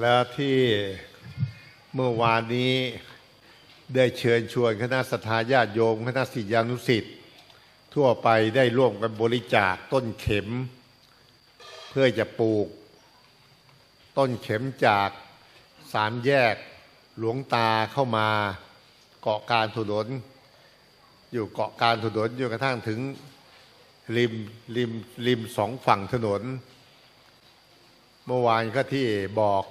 แล้วที่เมื่อวานนี้ได้เชิญชวนคณะสัตยาญาติโยม คณะศิษยานุสิษย์ทั่วไปได้ร่วมกันบริจาคต้นเข็ม เพื่อจะปลูก ต้นเข็มจากสามแยกหลวงตาเข้ามาเกาะการถนนอยู่เกาะการถนนจนกระทั่งถึงริมริมริมสองฝั่งถนน เมื่อวานก็ที่บอก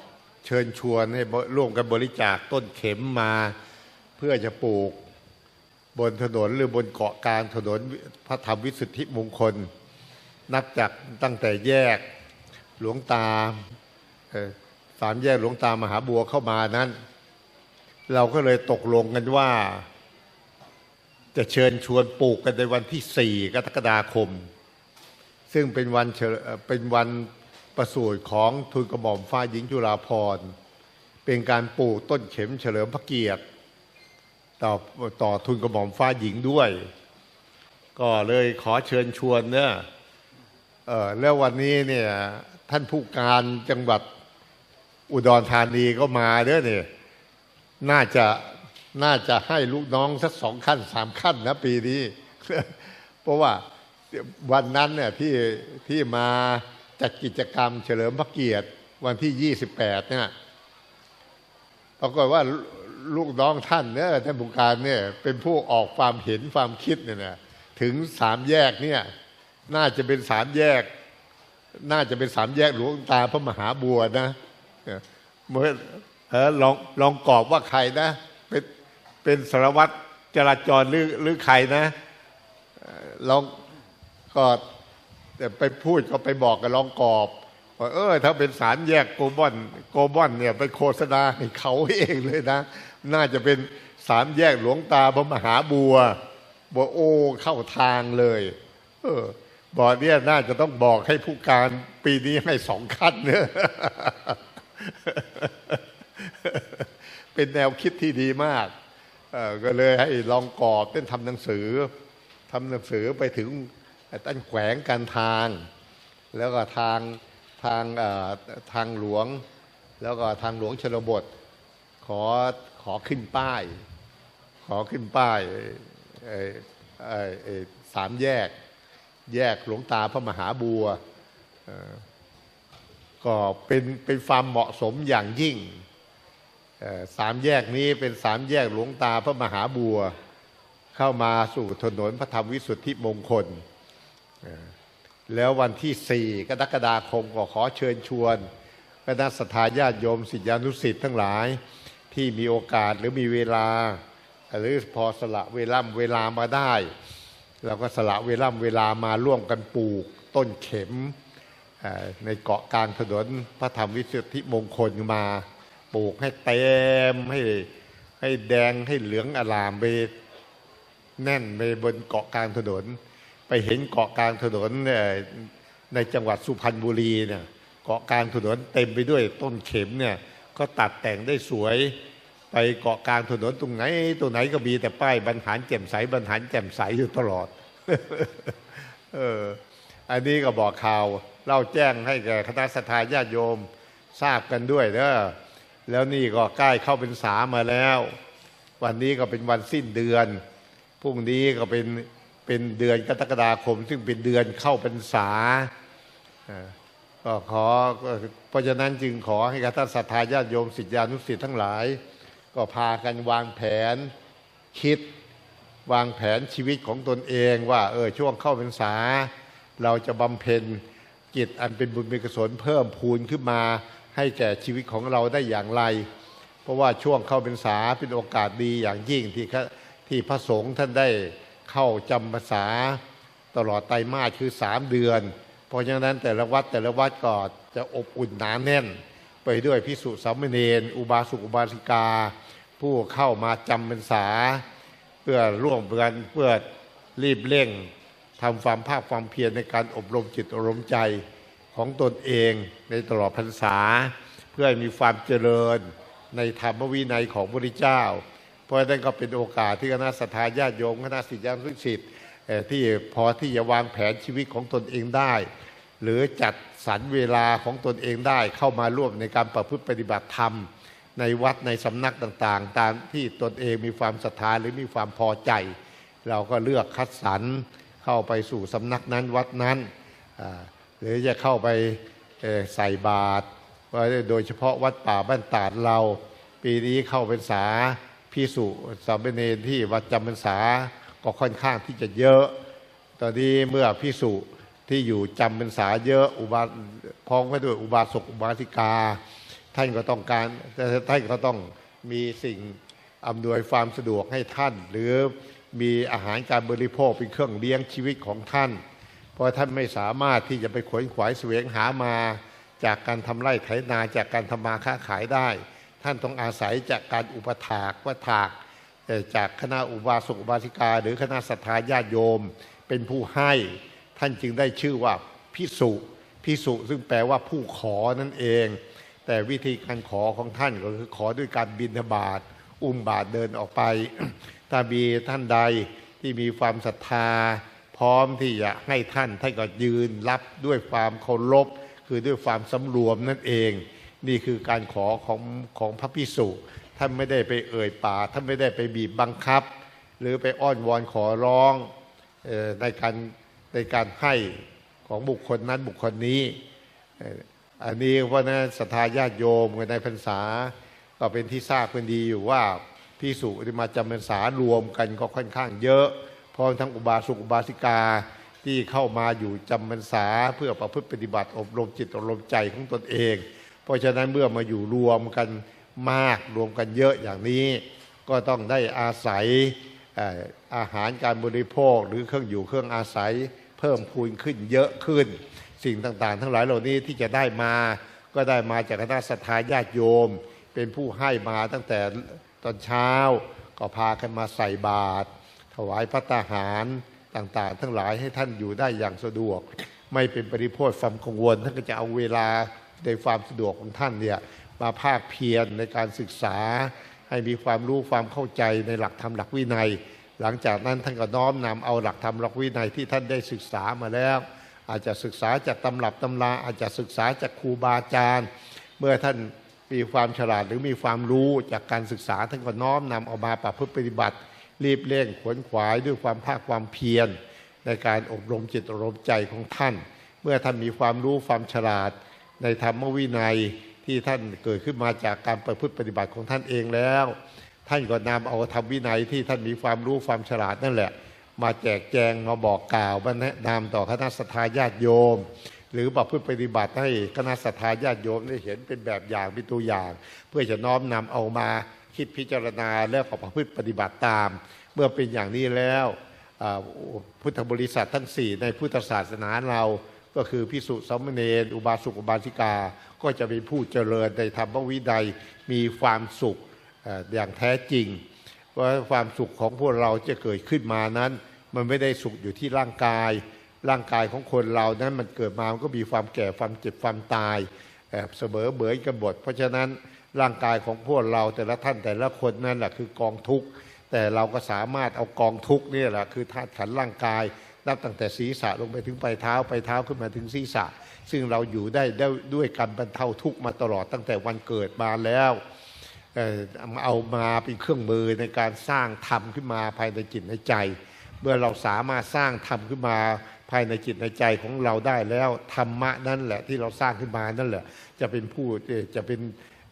เชิญชวนให้ร่วมกันบริจาคต้นเข็มมา เพื่อจะปลูกบนถนนหรือบนเกาะกลางถนนพระธรรมวิสุทธิมงคล นับจากตั้งแต่แยกหลวงตาสามแยกหลวงตามหาบัวเข้ามานั้น เราก็เลยตกลงกันว่า จะเชิญชวนปลูกกันในวันที่4กรกฎาคม ซึ่งเป็นวันเป็นวัน ประสูติของทุนกระหม่อมฟ้าหญิงจุฬาภรณ์เป็นการปลูกต้นเข็มเฉลิมพระเกียรติ ต่อต่อทุนกระหม่อมฟ้าหญิงด้วย ก็เลยขอเชิญชวนเนี่ยเออแล้ววันนี้เนี่ยท่านผู้การจังหวัดอุดรธานีก็มาเด้อเนี่ยน่าจะน่าจะให้ลูกน้องสักสองขั้นสามขั้นนะปีนี้ เพราะว่าวันนั้นเนี่ยที่ที่มา จัดกิจกรรมเฉลิมพระเกียรติวันที่ 28 เนี่ยปรากฏว่าลูกน้องท่านเนี่ยท่านผู้การเนี่ยเป็นผู้ออกความเห็นความคิดเนี่ยนะถึงสามแยกเนี่ย น่าจะเป็นสามแยก น่าจะเป็นสามแยกหลวงตาพระมหาบัวนะเมื่อเออลองลองกรอบว่าใครนะ เป็นเป็นสารวัตรจราจรหรือหรือใครนะเอ่อลองก็ แต่ไปพูดก็ไปบอกกับลองกรอบว่าเออ ถ้าเป็นสารแยกโกบอนโกบอนเนี่ยไปโฆษณาให้เขาเองเลยนะ น่าจะเป็นสามแยกหลวงตาพระมหาบัวบอกโอ้เข้าทางเลย เออบอกเนี่ยน่าจะต้องบอกให้ผู้การปีนี้ให้สองขั้นเนี่ยเป็นแนวคิดที่ดีมากเออก็เลยให้ลองกรอบเต้นทำหนังสือทำหนังสือไปถึง ตั้นแขวงการทาง แล้วก็ทางทางทางหลวง แล้วก็ทางหลวงชนบท ขอขอขึ้นป้าย ขอขึ้นป้ายสามแยก แยกหลวงตาพระมหาบัวก็เป็นเป็นความเหมาะสมอย่างยิ่งสามแยกนี้เป็นสามแยกหลวงตาพระมหาบัว เข้ามาสู่ถนนพระธรรมวิสุทธิมงคล แล้ววันที่4กรกฎาคมก็ขอเชิญชวนคณะสัตยาญาติโยมศิษยานุสิษย์ทั้งหลายที่มีโอกาสหรือมีเวลา หรือพอสละเวลาเวลามาได้เราก็สละเวลาเวลามาร่วมกันปลูกต้นเข็มในเกาะกลางถนนพระธรรมวิสุทธิมงคลมา ปลูกให้เต็มให้ให้แดงให้เหลืองอลามไปแน่นไปบนเกาะกลางถนน ไปเห็นเกาะกลางถนนในจังหวัดสุพรรณบุรีเนี่ยเกาะกลางถนนเต็มไปด้วยต้นเข็มเนี่ยก็ตัดแต่งได้สวย ไปเกาะกลางถนนตรงไหนตรงไหนก็มีแต่ป้ายบรรหารแจ่มใสบรรหารแจ่มใสอยู่ตลอดเอออันนี้ก็บอกข่าวเล่าแจ้งให้แก่คณะสัตยาญาติโยมทราบกันด้วยเนอะแล้วนี่ก็ใกล้เข้าเป็นสามาแล้ว วันนี้ก็เป็นวันสิ้นเดือนพรุ่งนี้ก็เป็น เป็นเดือนกรกฎาคม ซึ่งเป็นเดือนเข้าพรรษาก็ขอเพราะฉะนั้นจึงขอให้คณะสัตยาญาติโยมศิษยานุศิษย์ทั้งหลาย ก็พากันวางแผนคิดวางแผนชีวิตของตนเองว่าเออช่วงเข้าพรรษา เราจะบำเพ็ญกิจอันเป็นบุญเป็นกุศลเพิ่มพูนขึ้นมาให้แก่ชีวิตของเราได้อย่างไร เพราะว่าช่วงเข้าพรรษาเป็นโอกาสดีอย่างยิ่งที่ที่พระสงฆ์ท่านได้ เข้าจำพรรษาตลอดไตรมาสคือสามเดือน เพราะฉะนั้นแต่ละวัดแต่ละวัดก็จะอบอุ่นหนาแน่น ไปด้วยพิสุสามเณรอุบาสกอุบาสิกา ผู้เข้ามาจำพรรษา เพื่อร่วมกันเพื่อรีบเร่งทำความภาคความเพียรในการอบรมจิตอบรมใจของตนเองในตลอดพรรษา เพื่อให้มีความเจริญในธรรมวินัยของพระพุทธเจ้า ราะฉะนั้นก็เป็นโอกาสที่คณะสัตยาญาติโยมคณะศิษยานุศิษย์ที่พอที่จะวางแผนชีวิตของตนเองได้ หรือจัดสรรเวลาของตนเองได้เข้ามาร่วมในการประพฤติปฏิบัติธรรม ในวัดในสำนักต่างๆ ตามที่ตนเองมีความศรัทธาหรือมีความพอใจ เราก็เลือกคัดสรรเข้าไปสู่สำนักนั้นวัดนั้น หรือจะเข้าไปใส่บาตรว่าโดยเฉพาะวัดป่าบ้านตาดเรา ปีนี้เข้าพรรษา พิสุสามเณรที่วัดจำพรรษาก็ค่อนข้างที่จะเยอะ ตอนนี้เมื่อพิสุที่อยู่จำพรรษาเยอะอุบาพ้องไว้ด้วยอุบาสกอุบาสิกา ท่านก็ต้องการแต่ท่านก็ต้องมีสิ่งอำนวยความสะดวกให้ท่าน หรือมีอาหารการบริโภคเป็นเครื่องเลี้ยงชีวิตของท่าน เพราะท่านไม่สามารถที่จะไปขวนขวายแสวงหามาจากการทำไร่ไถนาจากการทำมาค้าขายได้ ท่านต้องอาศัยจากการอุปถากว่าถากจากคณะอุบาสกอุบาสิกา หรือคณะศรัทธาญาติโยม เป็นผู้ให้ท่านจึงได้ชื่อว่าพิสุพิสุซึ่งแปลว่าผู้ขอนั่นเอง แต่วิธีการขอของท่านก็คือขอด้วยการบินบาตอุ้มบาตเดินออกไปถ้ามีท่านใดที่มีความศรัทธา พร้อมที่จะให้ท่านท่านก็ยืนรับด้วยความเคารพคือด้วยความสำรวมนั่นเอง นี่คือการขอของของพระพิสุท่านไม่ได้ไปเอ่ยปากท่านไม่ได้ไปบีบบังคับ หรือไปอ้อนวอนขอร้องออในการในการให้ของบุคคลนั้นบุคคลนี้ อันนี้เพราะฉะนั้นศรัทธาญาติโยมในพรรษา ก็เป็นที่ทราบกันดีอยู่ว่าพิสุที่มาจำพรรษารวมกันก็ค่อนข้างเยอะพร้อมทั้งอุบาสกอุบาสิกาที่เข้ามาอยู่จำพรรษาเพื่อประพฤติปฏิบัติอบรมจิตอบรมใจของตนเอง ราะฉะนั้นเมื่อมาอยู่รวมกันมากรวมกันเยอะอย่างนี้ ก็ต้องได้อาศัยอาหารการบริโภคหรือเครื่องอยู่เครื่องอาศัย เพิ่มพูนขึ้นเยอะขึ้น สิ่งต่างๆ ทั้งหลายเหล่านี้ที่จะได้มาก็ได้มาจากคณะสัทธาญาติโยม เป็นผู้ให้มาตั้งแต่ตอนเช้า ก็พากันมาใส่บาตรถวายพระตาหารต่างๆ ทั้งหลายให้ท่านอยู่ได้อย่างสะดวก ไม่เป็นปริโภทความกังวลท่านก็จะเอาเวลา ในความสะดวกของท่านเนี่ยมาภาคเพียรในการศึกษา ให้มีความรู้ความเข้าใจในหลักธรรมหลักวินัย หลังจากนั้นท่านก็น้อมนำเอาหลักธรรมหลักวินัยที่ท่านได้ศึกษามาแล้ว อาจจะศึกษาจากตำรับตำราอาจจะศึกษาจากครูบาอาจารย์ เมื่อท่านมีความฉลาดหรือมีความรู้จากการศึกษาท่านก็น้อมนำเอามาประพฤติปฏิบัติ รีบเร่งขวนขวายด้วยความภาคความเพียร ในการอบรมจิตอบรมใจของท่าน เมื่อท่านมีความรู้ความฉลาด ในธรรมวินัยที่ท่านเกิดขึ้นมาจากการประพฤติปฏิบัติของท่านเองแล้ว ท่านก็นำเอาธรรมวินัยที่ท่านมีความรู้ความฉลาดนั่นแหละ มาแจกแจงมาบอกกล่าวมาแนะนำต่อคณะสัตยาติโยม หรือประพฤติปฏิบัติให้คณะสัตยาติโยมได้เห็นเป็นแบบอย่างเป็นตัวอย่าง เพื่อจะน้อมนำเอามาคิดพิจารณาแล้วก็ประพฤติปฏิบัติตาม เมื่อเป็นอย่างนี้แล้วพุทธบริษัททั้งสี่ในพุทธศาสนาเรา ก็คือพิสุสมเณรอุบาสกอุบาสิกา ก็จะเป็นผู้เจริญในธรรมวินัยมีความสุขอย่างแท้จริงเพราะความสุขของพวกเราจะเกิดขึ้นมานั้น มันไม่ได้สุขอยู่ที่ร่างกาย ร่างกายของคนเรานั้นมันเกิดมามันก็มีความแก่ความเจ็บความตายเอ่อเสมอเบยกันบทเพราะฉะนั้นร่างกายของพวกเราแต่ละท่านแต่ละคนนั่นแหละคือกองทุกข์แต่เราก็สามารถเอากองทุกข์นี่แหละคือธาตุขันร่างกาย นับตั้งแต่ศีรษะลงไปถึงปลายเท้าปลายเท้าขึ้นมาถึงศีรษะ ซึ่งเราอยู่ได้ได้ด้วยการบรรเทาทุกข์มาตลอดตั้งแต่วันเกิดมาแล้วเออเอามาเป็นเครื่องมือในการสร้างธรรมขึ้นมาภายในจิตในใจ เมื่อเราสามารถสร้างธรรมขึ้นมาภายในจิตในใจของเราได้แล้วธรรมะนั่นแหละที่เราสร้างขึ้นมานั่นแหละ จะเป็นผู้จะเป็น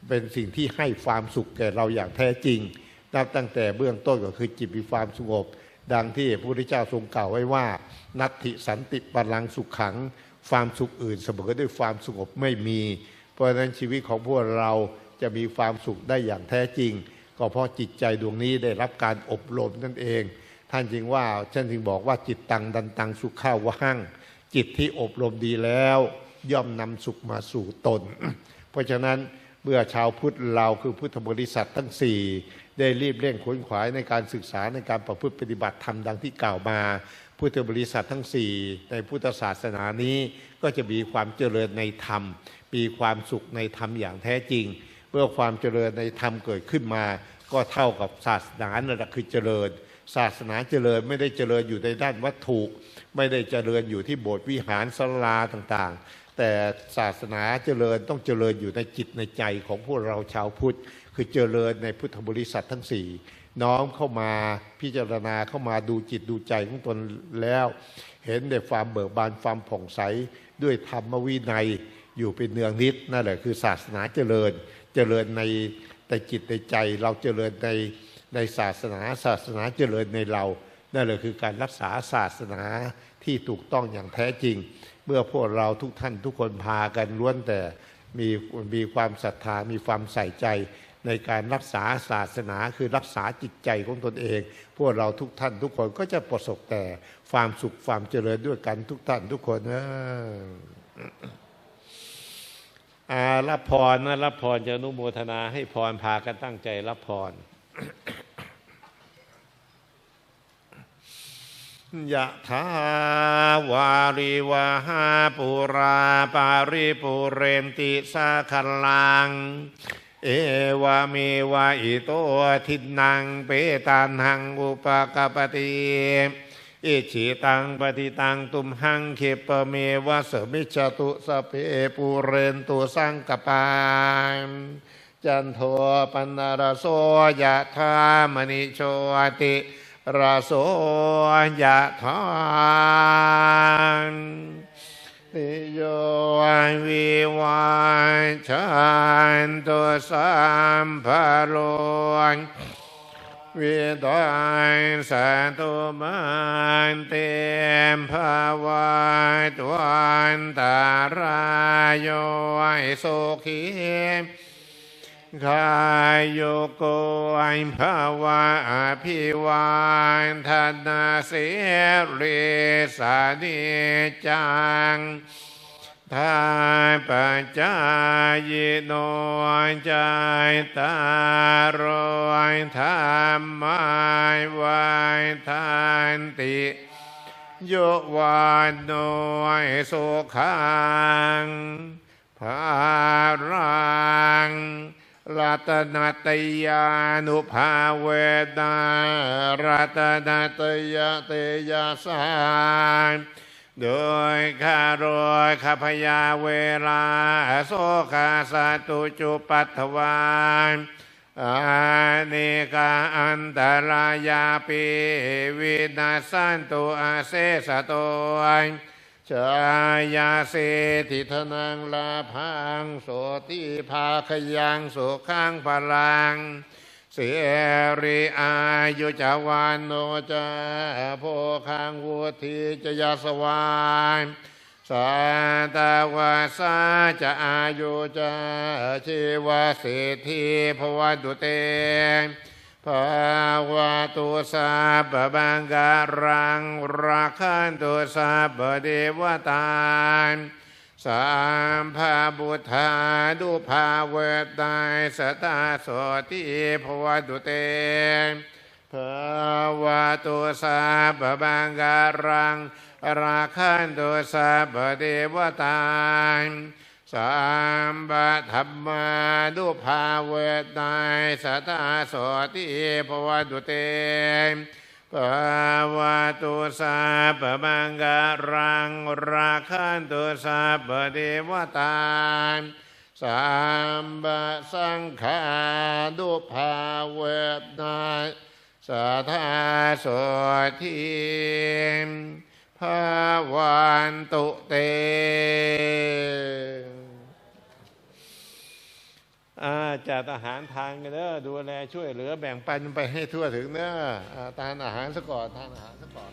เป็นสิ่งที่ให้ความสุขแก่เราอย่างแท้จริงนับตั้งแต่เบื้องต้นก็คือจิตมีความสงบ ดังที่พระพุทธเจ้าทรงกล่าวไว้ว่า นัตถิสันติปรังสุขขัง ความสุขอื่นเสมอด้วยความสงบไม่มี เพราะฉะนั้นชีวิตของพวกเราจะมีความสุขได้อย่างแท้จริง ก็เพราะจิตใจดวงนี้ได้รับการอบรมนั่นเอง ท่านจึงว่าท่านจึงบอกว่าจิตตังดันตังสุขข้าวหั่งจิตที่อบรมดีแล้ว ย่อมนำสุขมาสู่ตน เพราะฉะนั้นเมื่อชาวพุทธเราคือพุทธบริษัททั้งสี่ ได้รีบเร่งขวนขวายในการศึกษาในการประพฤติปฏิบัติธรรมดังที่กล่าวมาพุทธบริษัททั้งสี่ในพุทธศาสนานี้ก็จะมีความเจริญในธรรม มีความสุขในธรรมอย่างแท้จริง เมื่อความเจริญในธรรมเกิดขึ้นมา ก็เท่ากับศาสนานั่นแหละคือเจริญ ศาสนาเจริญไม่ได้เจริญอยู่ในด้านวัตถุไม่ได้เจริญอยู่ที่โบสถ์วิหารศาลาต่างๆ แต่ศาสนาเจริญต้องเจริญอยู่ในจิตในใจของพวกเราชาวพุทธ คือเจริญในพุทธบริษัททั้งสี่น้อมเข้ามาพิจารณาเข้ามาดูจิตดูใจของตนแล้ว เห็นในความเบิกบานความผ่องใสด้วยธรรมวินัยอยู่เป็นเนืองนิดนั่นแหละคือศาสนาเจริญ เจริญในในจิตในใจเราเจริญในในศาสนาศาสนาเจริญในเรา นั่นแหละคือการรักษาศาสนาที่ถูกต้องอย่างแท้จริง เมื่อพวกเราทุกท่านทุกคนพากันล้วนแต่มีมีความศรัทธามีความใส่ใจ ในการรักษาศาสนาคือรักษาจิตใจของตนเอง พวกเราทุกท่านทุกคนก็จะประสบแต่ความสุขความเจริญด้วยกันทุกท่านทุกคนนะอารับพรนะรับพรจะนุโมทนาให้พรพากันตั้งใจรับพรยะถาวาริวาหาปุราปาริปุเรนติสาคลัง เอวาเมวะอิโตทินังเปตานหังอุปกปติอิชิตังปฏิตังตุมหังเขปเมวะสมิจตุสเพปุเรนตุสังกปานจันโทปนารโสยะธามณิโชติราโสยะธา ติโยวิวันชันตุสัมภโรนวิตายสัตุมันเตมภาวะตวันตารายโยสุขี กายโยโกอัยภาวะอภิวันธนาเสรีสานิจังทายปัจจายโนใจตารอยธรรมายไวทันติโยวานโนยสุขังภารัง รัตนตยานุภาเวดารัตนตยาเตยาสานโดยข้ารอยข้าพยาเวลาโสกาสตุจุปัตวานอาเนกาอันตรายาปิวินาสันตุอาเสสโตย ชายาเสติธนังลาพังโสติภาคยังสุขังพลังเสรีอายุจาวานโนจาโพคังวุธีจยาสวานสาตาวาสาจะอายุจาชีวาเศรษฐีภวตุเต ภาวะตุสาบบังการังรักขันตุสาบเดวตานสามภาบุธาดุภาเวตายสตาโสติภวตุเตภาวะตุสาบบังการังราคันตุสาบเดวตานสาม มบะธรรมาดุภาเวตายสัตาสติภวตุเตภาวะตุสาปมังกรังราคันตุสาปเดวตาสามบะสังขาดุภาเวตายสัทาสทิภาวันตุเต อา จัดอาหารทานกันเด้อดูแลช่วยเหลือแบ่งปันไปให้ทั่วถึงเด้ออ่าทานอาหารซะก่อนทานอาหารซะก่อน